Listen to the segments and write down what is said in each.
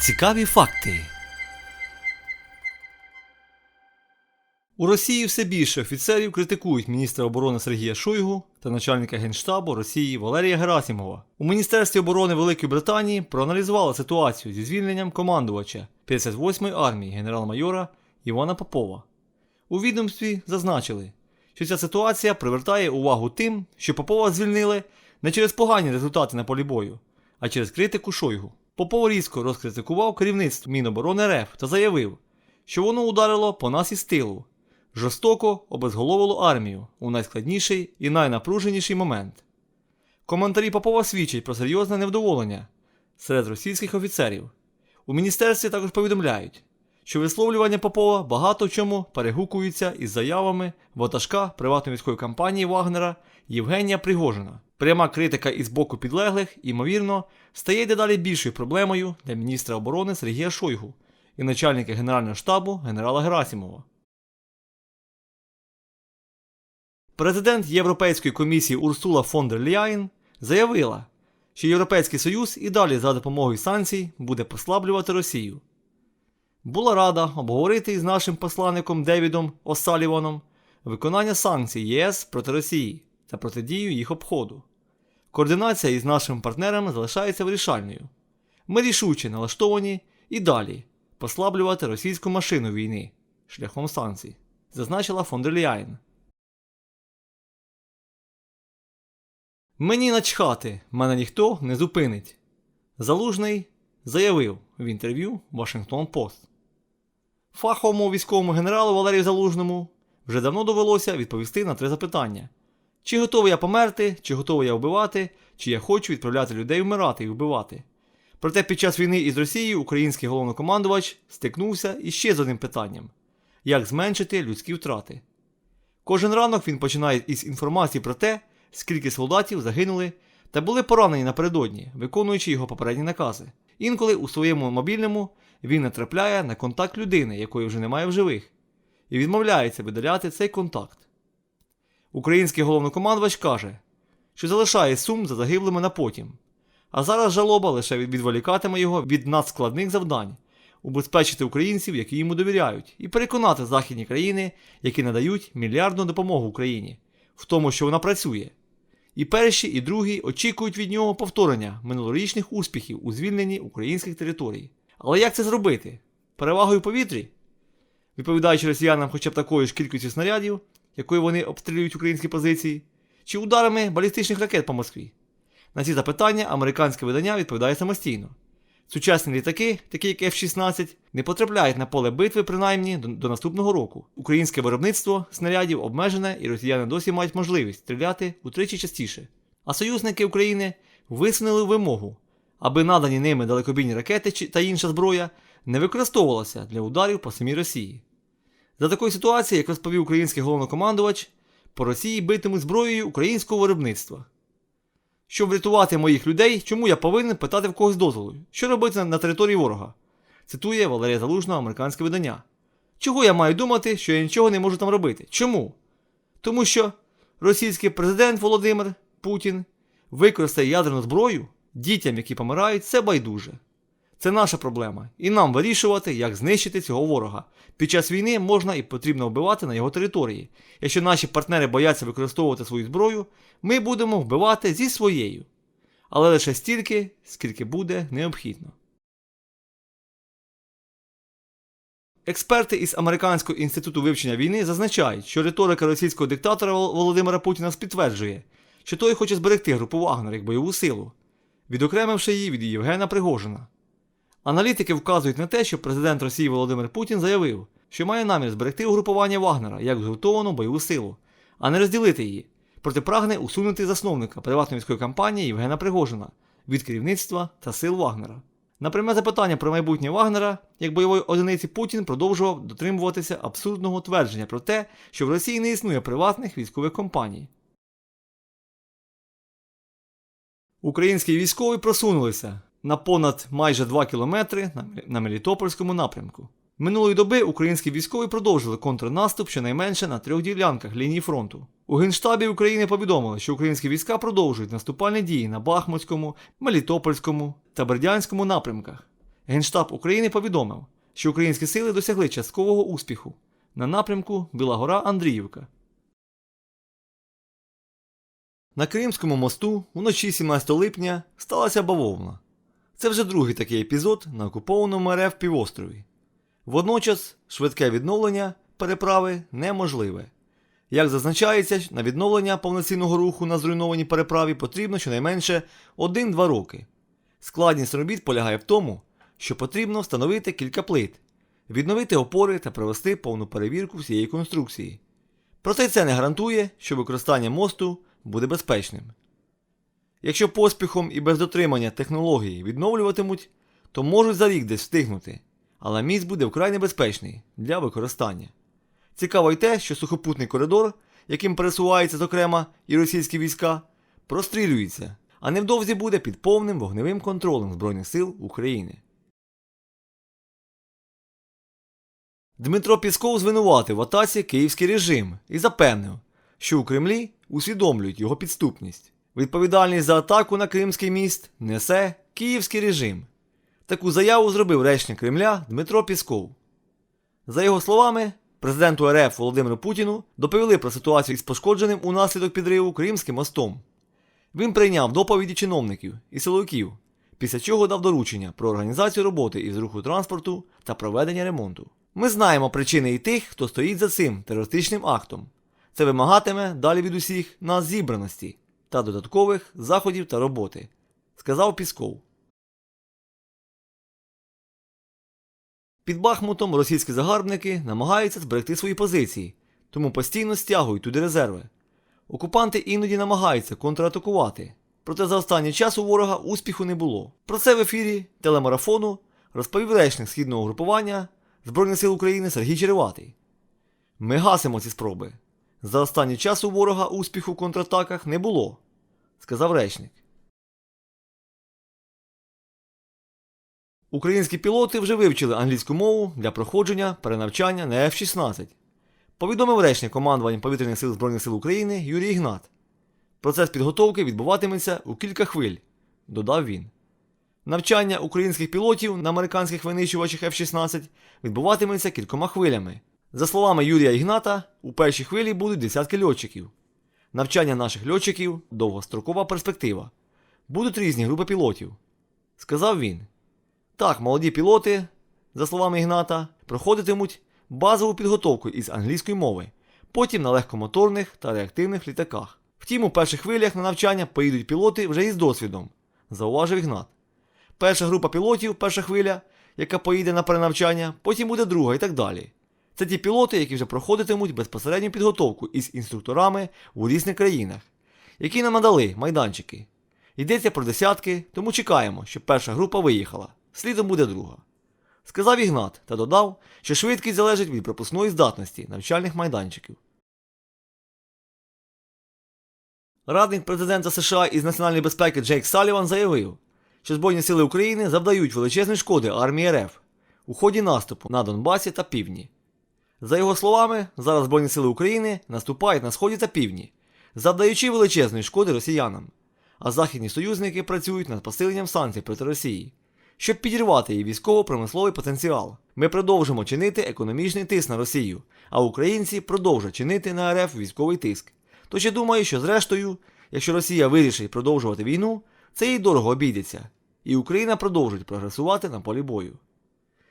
Цікаві факти. У Росії все більше офіцерів критикують міністра оборони Сергія Шойгу та начальника генштабу Росії Валерія Герасимова. У Міністерстві оборони Великої Британії проаналізували ситуацію зі звільненням командувача 58-ї армії генерал-майора Івана Попова. У відомстві зазначили, що ця ситуація привертає увагу тим, що Попова звільнили не через погані результати на полі бою, а через критику Шойгу. Попов різко розкритикував керівництво Міноборони РФ та заявив, що воно ударило по нас із тилу, жорстоко обезголовило армію у найскладніший і найнапруженіший момент. Коментарі Попова свідчать про серйозне невдоволення серед російських офіцерів. У міністерстві також повідомляють, що висловлювання Попова багато в чому перегукуються із заявами ватажка приватної військової компанії Вагнера Євгенія Пригожина. Пряма критика із боку підлеглих, ймовірно, стає дедалі більшою проблемою для міністра оборони Сергія Шойгу і начальника Генерального штабу генерала Герасимова. Президент Європейської комісії Урсула фон дер Ляєн заявила, що Європейський Союз і далі за допомогою санкцій буде послаблювати Росію. Була рада обговорити із нашим посланником Девідом Осаліваном виконання санкцій ЄС проти Росії та протидію їх обходу. Координація із нашими партнерами залишається вирішальною. Ми рішуче налаштовані і далі послаблювати російську машину війни шляхом санкцій, зазначила фон. Мені начхати, мене ніхто не зупинить. Залужний заявив в інтерв'ю Washington Post. Фаховому військовому генералу Валерію Залужному вже давно довелося відповісти на три запитання: чи готовий я померти, чи готовий я вбивати, чи я хочу відправляти людей вмирати і вбивати. Проте під час війни із Росією український головнокомандувач стикнувся із ще з одним питанням: як зменшити людські втрати. Кожен ранок він починає із інформації про те, скільки солдатів загинули та були поранені напередодні, виконуючи його попередні накази. Інколи у своєму мобільному він натрапляє на контакт людини, якої вже немає в живих, і відмовляється видаляти цей контакт. Український головнокомандувач каже, що залишає сум за загиблими на потім, а зараз жалоба лише відволікатиме його від надскладних завдань убезпечити українців, які йому довіряють, і переконати західні країни, які надають мільярдну допомогу Україні, в тому, що вона працює. І перші, і другі очікують від нього повторення минулорічних успіхів у звільненні українських територій. Але як це зробити? Перевагою повітрі? Відповідаючи росіянам хоча б такою ж кількістю снарядів, якою вони обстрілюють українські позиції, чи ударами балістичних ракет по Москві? На ці запитання американське видання відповідає самостійно. Сучасні літаки, такі як F-16, не потрапляють на поле битви принаймні до, до наступного року. Українське виробництво снарядів обмежене, і росіяни досі мають можливість стріляти утричі частіше. А союзники України висунули вимогу, аби надані ними далекобійні ракети та інша зброя не використовувалася для ударів по самій Росії. За такої ситуації, як розповів український головнокомандувач, по Росії битимуть зброєю українського виробництва. Щоб врятувати моїх людей, чому я повинен питати в когось дозволу? Що робити на- території ворога? Цитує Валерія Залужного американське видання. Чого я маю думати, що я нічого не можу там робити? Чому? Тому що російський президент Володимир Путін використає ядерну зброю дітям, які помирають, це байдуже. Це наша проблема, і нам вирішувати, як знищити цього ворога. Під час війни можна і потрібно вбивати на його території. Якщо наші партнери бояться використовувати свою зброю, ми будемо вбивати зі своєю. Але лише стільки, скільки буде необхідно. Експерти із Американського інституту вивчення війни зазначають, що риторика російського диктатора Володимира Путіна підтверджує, що той хоче зберегти групу Вагнер як бойову силу, відокремивши її від Євгена Пригожина. Аналітики вказують на те, що президент Росії Володимир Путін заявив, що має намір зберегти угрупування Вагнера як згуртовану бойову силу, а не розділити її, проте прагне усунути засновника приватної військової компанії Євгена Пригожина від керівництва та сил Вагнера. На пряме запитання про майбутнє Вагнера як бойової одиниці Путін продовжував дотримуватися абсурдного твердження про те, що в Росії не існує приватних військових компаній. Українські військові просунулися на понад майже 2 кілометри на- Мелітопольському напрямку. Минулої доби українські військові продовжили контрнаступ щонайменше на трьох ділянках лінії фронту. У Генштабі України повідомили, що українські війська продовжують наступальні дії на Бахмутському, Мелітопольському та Бердянському напрямках. Генштаб України повідомив, що українські сили досягли часткового успіху на напрямку Біла Гора Андріївка. На Кримському мосту вночі 17 липня сталася бавовна. Це вже другий такий епізод на окупованому РФ півострові. Водночас швидке відновлення переправи неможливе. Як зазначається, на відновлення повноцінного руху на зруйнованій переправі потрібно щонайменше 1-2 роки. Складність робіт полягає в тому, що потрібно встановити кілька плит, відновити опори та провести повну перевірку всієї конструкції. Проте це не гарантує, що використання мосту буде безпечним. Якщо поспіхом і без дотримання технології відновлюватимуть, то можуть за рік десь встигнути, але міст буде вкрай небезпечний для використання. Цікаво й те, що сухопутний коридор, яким пересуваються, зокрема, і російські війська, прострілюється, а невдовзі буде під повним вогневим контролем Збройних сил України. Дмитро Пісков звинуватив в атаці київський режим і запевнив, що у Кремлі усвідомлюють його підступність. Відповідальність за атаку на Кримський міст несе київський режим. Таку заяву зробив речник Кремля Дмитро Пісков. За його словами, президенту РФ Володимиру Путіну доповіли про ситуацію із пошкодженим унаслідок підриву Кримським мостом. Він прийняв доповіді чиновників і силовиків, після чого дав доручення про організацію роботи із руху транспорту та проведення ремонту. Ми знаємо причини і тих, хто стоїть за цим терористичним актом. Це вимагатиме далі від усіх нас зібраності та додаткових заходів та роботи, сказав Пісков. Під Бахмутом російські загарбники намагаються зберегти свої позиції, тому постійно стягують туди резерви. Окупанти іноді намагаються контратакувати, проте за останній час у ворога успіху не було. Про це в ефірі телемарафону розповів речник східного групування Збройних сил України Сергій Череватий. Ми гасимо ці спроби. За останній час у ворога успіху в контратаках не було, сказав речник. Українські пілоти вже вивчили англійську мову для проходження перенавчання на F-16. Повідомив речник командування Повітряних сил Збройних сил України Юрій Ігнат. Процес підготовки відбуватиметься у кілька хвиль, додав він. Навчання українських пілотів на американських винищувачах F-16 відбуватиметься кількома хвилями. За словами Юрія Ігната, у першій хвилі будуть десятки льотчиків. Навчання наших льотчиків довгострокова перспектива. Будуть різні групи пілотів. Сказав він. Так, молоді пілоти, за словами Ігната, проходитимуть базову підготовку із англійської мови, потім на легкомоторних та реактивних літаках. Втім, у перших хвилях на навчання поїдуть пілоти вже із досвідом, зауважив Ігнат. Перша група пілотів, перша хвиля, яка поїде на перенавчання, потім буде друга і так далі. Це ті пілоти, які вже проходитимуть безпосередню підготовку із інструкторами у різних країнах, які нам надали майданчики. Йдеться про десятки, тому чекаємо, щоб перша група виїхала. Слідом буде друга. Сказав Ігнат та додав, що швидкість залежить від пропускної здатності навчальних майданчиків. Радник президента США із національної безпеки Джейк Саліван заявив, що Збройні сили України завдають величезні шкоди армії РФ у ході наступу на Донбасі та Півдні. За його словами, зараз Збройні сили України наступають на сході та півдні, завдаючи величезної шкоди росіянам, а західні союзники працюють над посиленням санкцій проти Росії, щоб підірвати її військово-промисловий потенціал. Ми продовжимо чинити економічний тиск на Росію, а українці продовжать чинити на РФ військовий тиск. Тож я думаю, що зрештою, якщо Росія вирішить продовжувати війну, це їй дорого обійдеться, і Україна продовжить прогресувати на полі бою.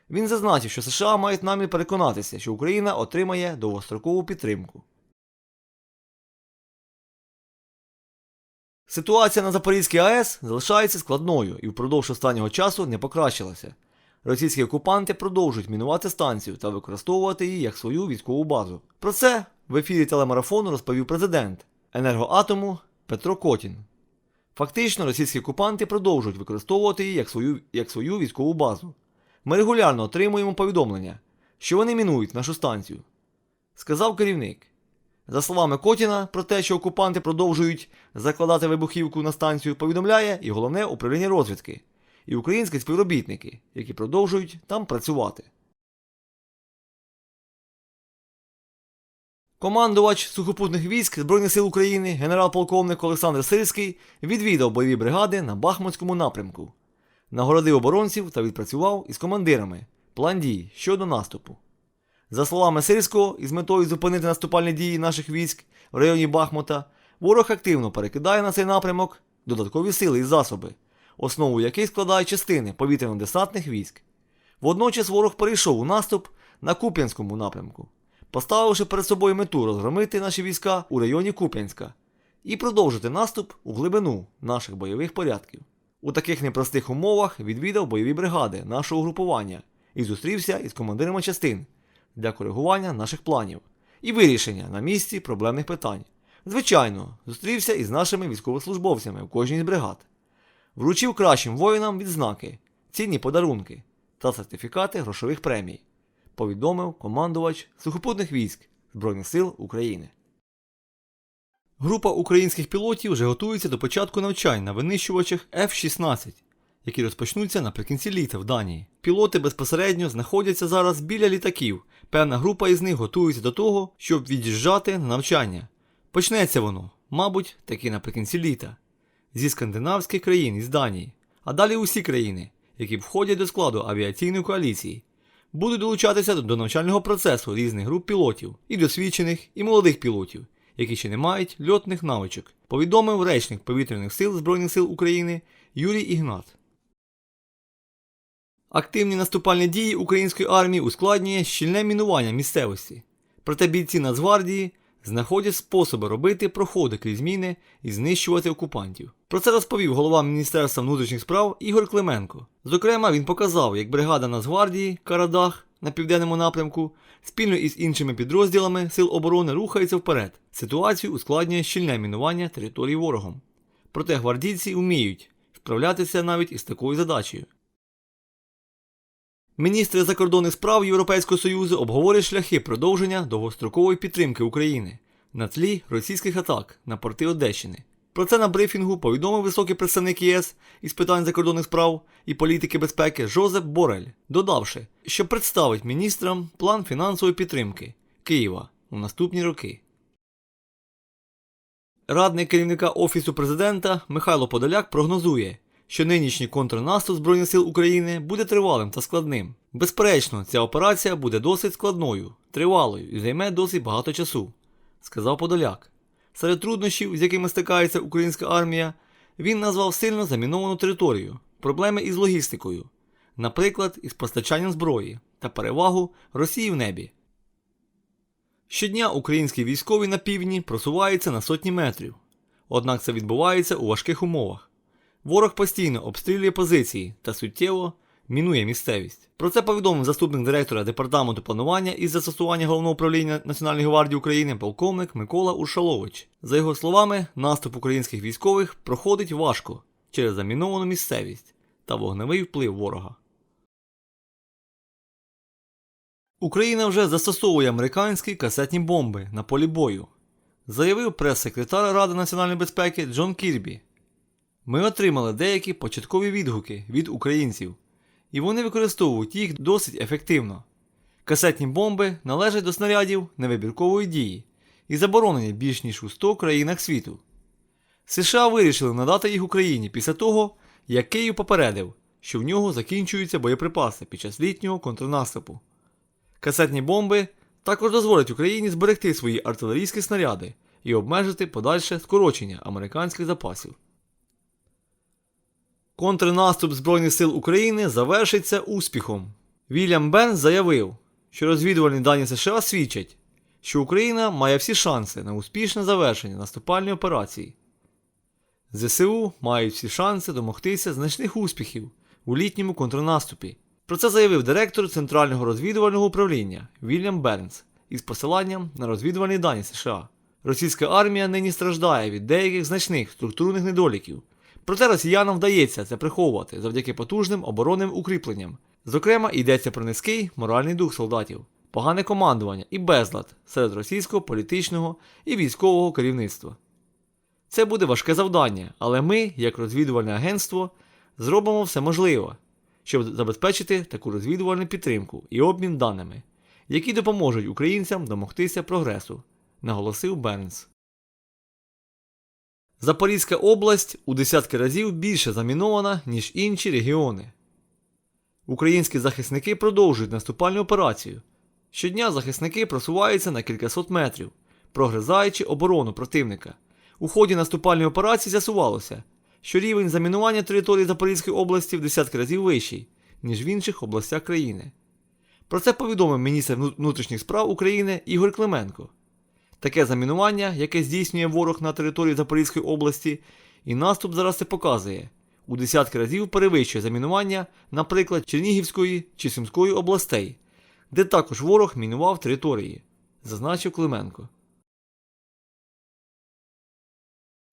Він зазначив, що США мають намір переконатися, що Україна отримає довгострокову підтримку. Ситуація на Запорізькій АЕС залишається складною і впродовж останнього часу не покращилася. Російські окупанти продовжують мінувати станцію та використовувати її як свою військову базу. Про це в ефірі телемарафону розповів президент енергоатому Петро Котін. Фактично, російські окупанти продовжують використовувати її як свою, як свою військову базу. Ми регулярно отримуємо повідомлення, що вони мінують нашу станцію, сказав керівник. За словами Котіна, про те, що окупанти продовжують закладати вибухівку на станцію, повідомляє і головне управління розвідки, і українські співробітники, які продовжують там працювати. Командувач сухопутних військ Збройних сил України генерал-полковник Олександр Сирський відвідав бойові бригади на Бахмутському напрямку. Нагородив оборонців та відпрацював із командирами план дій щодо наступу. За словами Сирського, із метою зупинити наступальні дії наших військ в районі Бахмута, ворог активно перекидає на цей напрямок додаткові сили і засоби, основу яких складають частини повітряно-десантних військ. Водночас ворог перейшов у наступ на Куп'янському напрямку, поставивши перед собою мету розгромити наші війська у районі Куп'янська і продовжити наступ у глибину наших бойових порядків. У таких непростих умовах відвідав бойові бригади нашого групування і зустрівся із командирами частин для коригування наших планів і вирішення на місці проблемних питань. Звичайно, зустрівся із нашими військовослужбовцями в кожній з бригад. Вручив кращим воїнам відзнаки, цінні подарунки та сертифікати грошових премій, повідомив командувач сухопутних військ Збройних сил України. Група українських пілотів вже готується до початку навчань на винищувачах F-16, які розпочнуться наприкінці літа в Данії. Пілоти безпосередньо знаходяться зараз біля літаків. Певна група із них готується до того, щоб від'їжджати на навчання. Почнеться воно, мабуть, таки наприкінці літа, зі скандинавських країн із Данії, а далі усі країни, які входять до складу авіаційної коаліції, будуть долучатися до навчального процесу різних груп пілотів, і досвідчених, і молодих пілотів, які ще не мають льотних навичок, повідомив речник повітряних сил Збройних сил України Юрій Ігнат. Активні наступальні дії української армії ускладнює щільне мінування місцевості. Проте бійці Нацгвардії знаходять способи робити проходи крізь міни і знищувати окупантів. Про це розповів голова Міністерства внутрішніх справ Ігор Клименко. Зокрема, він показав, як бригада Нацгвардії Карадах на південному напрямку спільно із іншими підрозділами Сил оборони рухається вперед. Ситуацію ускладнює щільне мінування території ворогом. Проте гвардійці вміють справлятися навіть із такою задачею. Міністри закордонних справ Європейського Союзу обговорюють шляхи продовження довгострокової підтримки України на тлі російських атак на порти Одещини. Про це на брифінгу повідомив високий представник ЄС із питань закордонних справ і політики безпеки Жозеп Борель, додавши, що представить міністрам план фінансової підтримки Києва у наступні роки. Радник керівника Офісу президента Михайло Подоляк прогнозує, що нинішній контрнаступ Збройних сил України буде тривалим та складним. Безперечно, ця операція буде досить складною, тривалою і займе досить багато часу, сказав Подоляк. Серед труднощів, з якими стикається українська армія, він назвав сильно заміновану територію, проблеми із логістикою, наприклад, із постачанням зброї та перевагу Росії в небі. Щодня українські військові на півдні просуваються на сотні метрів, однак це відбувається у важких умовах. Ворог постійно обстрілює позиції та суттєво мінує місцевість. Про це повідомив заступник директора департаменту планування із застосування головного управління Національної гвардії України полковник Микола Уршалович. За його словами, наступ українських військових проходить важко через заміновану місцевість та вогневий вплив ворога. Україна вже застосовує американські касетні бомби на полі бою, заявив прес-секретар Ради національної безпеки Джон Кірбі. Ми отримали деякі початкові відгуки від українців, і вони використовують їх досить ефективно. Касетні бомби належать до снарядів невибіркової дії і заборонені більш ніж у 100 країнах світу. США вирішили надати їх Україні після того, як Київ попередив, що в нього закінчуються боєприпаси під час літнього контрнаступу. Касетні бомби також дозволять Україні зберегти свої артилерійські снаряди і обмежити подальше скорочення американських запасів. Контрнаступ Збройних сил України завершиться успіхом. Вільям Бенс заявив, що розвідувальні дані США свідчать, що Україна має всі шанси на успішне завершення наступальної операції. ЗСУ мають всі шанси домогтися значних успіхів у літньому контрнаступі. Про це заявив директор Центрального розвідувального управління Вільям Бернс із посиланням на розвідувальні дані США. Російська армія нині страждає від деяких значних структурних недоліків. Проте росіянам вдається це приховувати завдяки потужним оборонним укріпленням. Зокрема, йдеться про низький моральний дух солдатів, погане командування і безлад серед російського політичного і військового керівництва. Це буде важке завдання, але ми, як розвідувальне агентство, зробимо все можливе, щоб забезпечити таку розвідувальну підтримку і обмін даними, які допоможуть українцям домогтися прогресу, наголосив Бернс. Запорізька область у десятки разів більше замінована, ніж інші регіони. Українські захисники продовжують наступальну операцію. Щодня захисники просуваються на кількасот метрів, прогризаючи оборону противника. У ході наступальної операції з'ясувалося, що рівень замінування території Запорізької області в десятки разів вищий, ніж в інших областях країни. Про це повідомив міністр внутрішніх справ України Ігор Клименко. Таке замінування, яке здійснює ворог на території Запорізької області, і наступ зараз це показує. У десятки разів перевищує замінування, наприклад, Чернігівської чи Сумської областей, де також ворог мінував території, зазначив Клименко.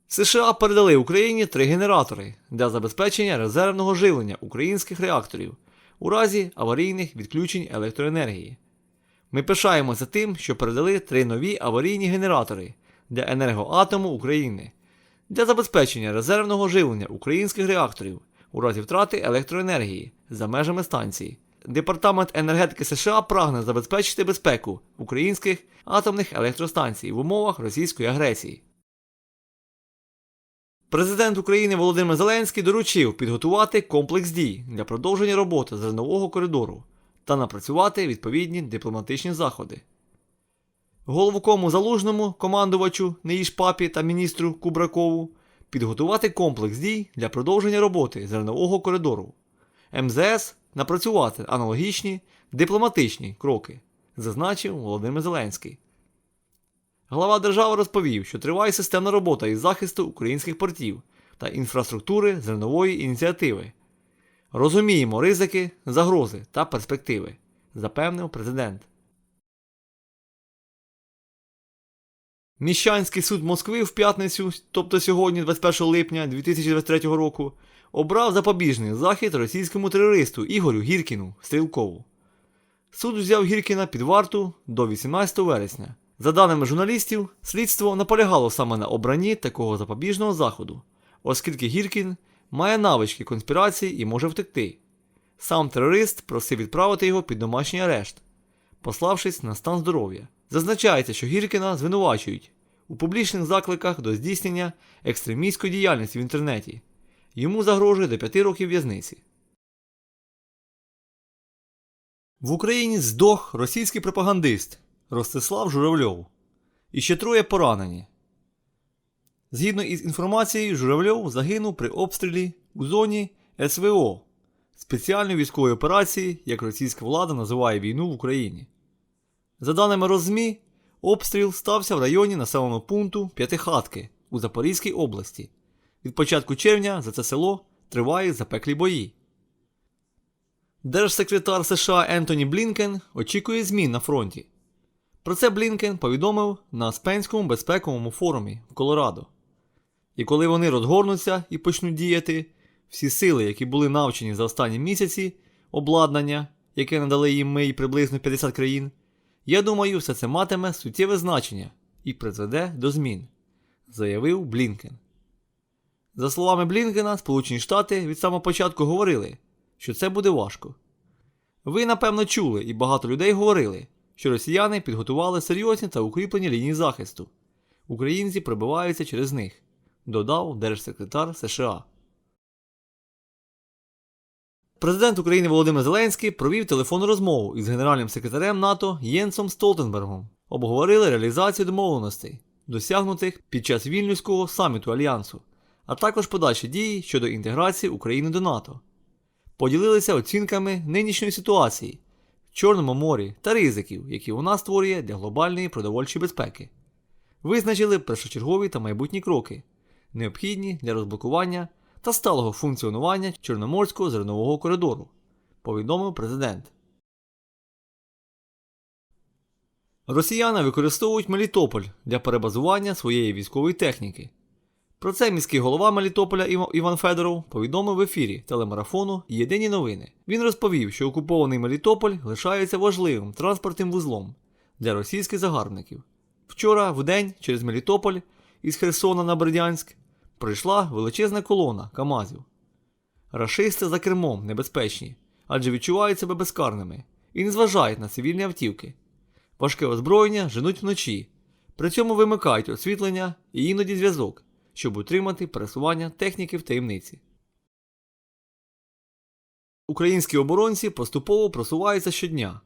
США передали Україні три генератори для забезпечення резервного живлення українських реакторів у разі аварійних відключень електроенергії. Ми пишаємося тим, що передали три нові аварійні генератори для енергоатому України для забезпечення резервного живлення українських реакторів у разі втрати електроенергії за межами станції. Департамент енергетики США прагне забезпечити безпеку українських атомних електростанцій в умовах російської агресії. Президент України Володимир Зеленський доручив підготувати комплекс дій для продовження роботи зернового коридору та напрацювати відповідні дипломатичні заходи. Головкому залужному, командувачу Неїж Папі та міністру Кубракову підготувати комплекс дій для продовження роботи зернового коридору. МЗС напрацювати аналогічні дипломатичні кроки, зазначив Володимир Зеленський. Глава держави розповів, що триває системна робота із захисту українських портів та інфраструктури зернової ініціативи. Розуміємо ризики, загрози та перспективи, запевнив президент. Міщанський суд Москви в п'ятницю, тобто сьогодні, 21 липня 2023 року, обрав запобіжний захід російському терористу Ігорю Гіркіну Стрілкову. Суд взяв Гіркіна під варту до 18 вересня. За даними журналістів, слідство наполягало саме на обранні такого запобіжного заходу, оскільки Гіркін має навички конспірації і може втекти. Сам терорист просив відправити його під домашній арешт, пославшись на стан здоров'я. Зазначається, що Гіркіна звинувачують у публічних закликах до здійснення екстремістської діяльності в інтернеті. Йому загрожує до 5 років в'язниці. В Україні здох російський пропагандист Ростислав Журавльов. І ще троє поранені. Згідно із інформацією, Журавльов загинув при обстрілі у зоні СВО спеціальної військової операції, як російська влада називає війну в Україні. За даними Розмі, обстріл стався в районі населеного пункту П'ятихатки у Запорізькій області. Від початку червня за це село тривають запеклі бої. Держсекретар США Ентоні Блінкен очікує змін на фронті. Про це Блінкен повідомив на Спенському безпековому форумі в Колорадо. І коли вони розгорнуться і почнуть діяти, всі сили, які були навчені за останні місяці, обладнання, яке надали їм ми і приблизно 50 країн, я думаю, все це матиме суттєве значення і призведе до змін, заявив Блінкен. За словами Блінкена, Сполучені Штати від самого початку говорили, що це буде важко. Ви, напевно, чули, і багато людей говорили, що росіяни підготували серйозні та укріплені лінії захисту. Українці пробиваються через них, додав держсекретар США. Президент України Володимир Зеленський провів телефонну розмову із генеральним секретарем НАТО Єнсом Столтенбергом. Обговорили реалізацію домовленостей, досягнутих під час вільнюського саміту Альянсу, а також подальші дії щодо інтеграції України до НАТО. Поділилися оцінками нинішньої ситуації Чорному морі та ризиків, які вона створює для глобальної продовольчої безпеки. Визначили першочергові та майбутні кроки, необхідні для розблокування та сталого функціонування Чорноморського зернового коридору, повідомив президент. Росіяни використовують Мелітополь для перебазування своєї військової техніки. Про це міський голова Мелітополя Іван Федоров повідомив в ефірі телемарафону Єдині новини. Він розповів, що окупований Мелітополь лишається важливим транспортним вузлом для російських загарбників. Вчора, в день, через Мелітополь із Херсона на Бердянськ прийшла величезна колона КАМАЗів. Рашисти за кермом небезпечні, адже відчувають себе безкарними і не зважають на цивільні автівки. Важке озброєння женуть вночі, при цьому вимикають освітлення і іноді зв'язок, щоб утримати пересування техніки в таємниці. Українські оборонці поступово просуваються щодня.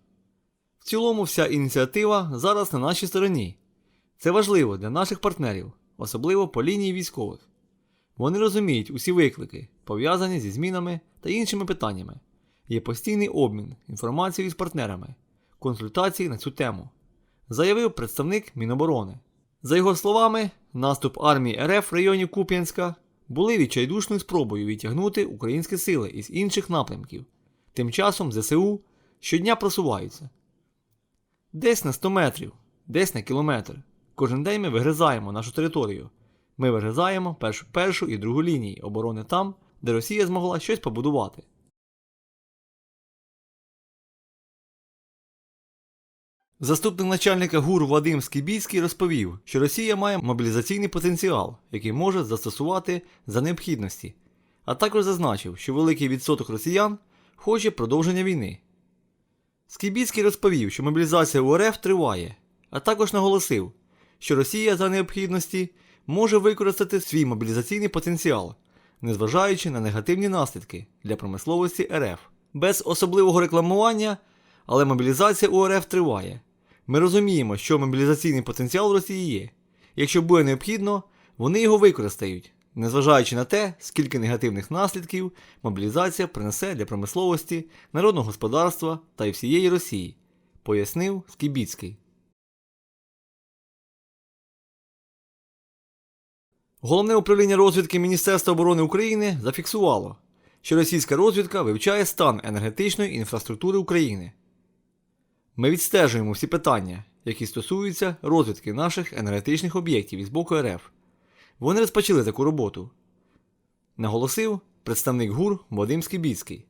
В цілому вся ініціатива зараз на нашій стороні. Це важливо для наших партнерів, особливо по лінії військових. Вони розуміють усі виклики, пов'язані зі змінами та іншими питаннями. Є постійний обмін інформацією з партнерами, консультації на цю тему, заявив представник Міноборони. За його словами, наступ армії РФ в районі Куп'янська були відчайдушною спробою відтягнути українські сили із інших напрямків. Тим часом ЗСУ щодня просуваються. Десь на 100 метрів, десь на кілометр. Кожен день ми вигризаємо нашу територію. Ми вигризаємо першу, першу і другу лінії оборони там, де Росія змогла щось побудувати. Заступник начальника ГУР Вадим Скібійський розповів, що Росія має мобілізаційний потенціал, який може застосувати за необхідності, а також зазначив, що великий відсоток росіян хоче продовження війни. Скібіцький розповів, що мобілізація УРФ триває, а також наголосив, що Росія за необхідності може використати свій мобілізаційний потенціал, незважаючи на негативні наслідки для промисловості РФ. Без особливого рекламування, але мобілізація УРФ триває. Ми розуміємо, що мобілізаційний потенціал в Росії є. Якщо буде необхідно, вони його використають, незважаючи на те, скільки негативних наслідків мобілізація принесе для промисловості, народного господарства та й всієї Росії, пояснив Скібіцький. Головне управління розвідки Міністерства оборони України зафіксувало, що російська розвідка вивчає стан енергетичної інфраструктури України. Ми відстежуємо всі питання, які стосуються розвідки наших енергетичних об'єктів із боку РФ. Вони розпочали таку роботу, наголосив представник ГУР Вадим Скібіцький.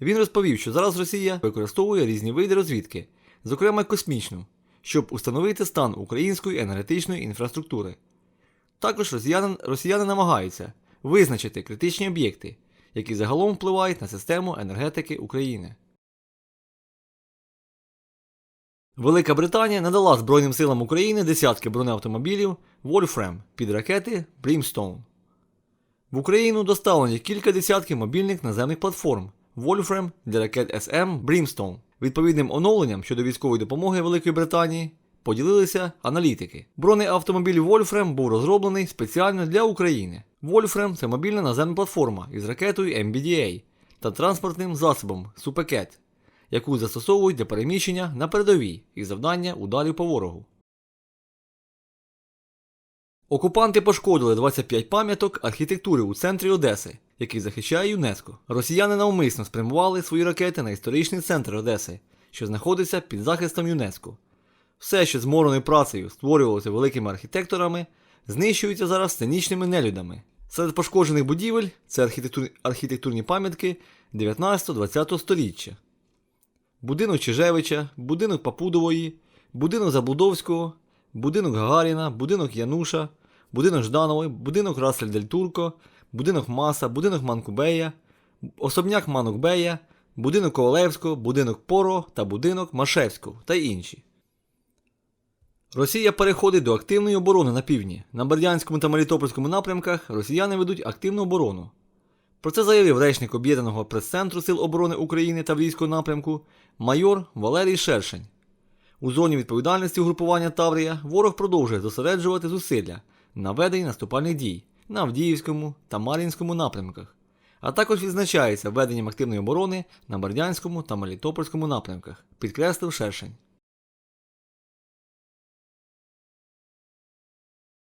Він розповів, що зараз Росія використовує різні види розвідки, зокрема космічну, щоб установити стан української енергетичної інфраструктури. Також росіяни, росіяни намагаються визначити критичні об'єкти, які загалом впливають на систему енергетики України. Велика Британія надала Збройним силам України десятки бронеавтомобілів Wolfram під ракети Brimstone. В Україну доставлені кілька десятків мобільних наземних платформ Wolfram для ракет SM Brimstone. Відповідним оновленням щодо військової допомоги Великої Британії поділилися аналітики. Бронеавтомобіль Wolfram був розроблений спеціально для України. Wolfram – це мобільна наземна платформа із ракетою MBDA та транспортним засобом Супекет, яку застосовують для переміщення на передовій і завдання ударів по ворогу. Окупанти пошкодили 25 пам'яток архітектури у центрі Одеси, який захищає ЮНЕСКО. Росіяни навмисно спрямували свої ракети на історичний центр Одеси, що знаходиться під захистом ЮНЕСКО. Все, що з мороною працею створювалося великими архітекторами, знищується зараз сценічними нелюдами. Серед пошкоджених будівель це архітектур... архітектурні пам'ятки 19-20 століття. Будинок Чижевича, будинок Папудової, будинок Заблудовського, будинок Гагаріна, будинок Януша, будинок Жданової, будинок Расель Дель Турко, будинок Маса, будинок Манкубея, особняк Манукбея, будинок Ковалевського, будинок Поро та будинок Машевського та інші. Росія переходить до активної оборони на півдні. На Бердянському та Мелітопольському напрямках росіяни ведуть активну оборону. Про це заявив речник Об'єднаного прес-центру Сил оборони України та Таврійського напрямку майор Валерій Шершень. У зоні відповідальності угрупування Таврія ворог продовжує зосереджувати зусилля на веденні наступальних дій на Авдіївському та Мар'їнському напрямках, а також відзначається веденням активної оборони на Бердянському та Мелітопольському напрямках, підкреслив Шершень.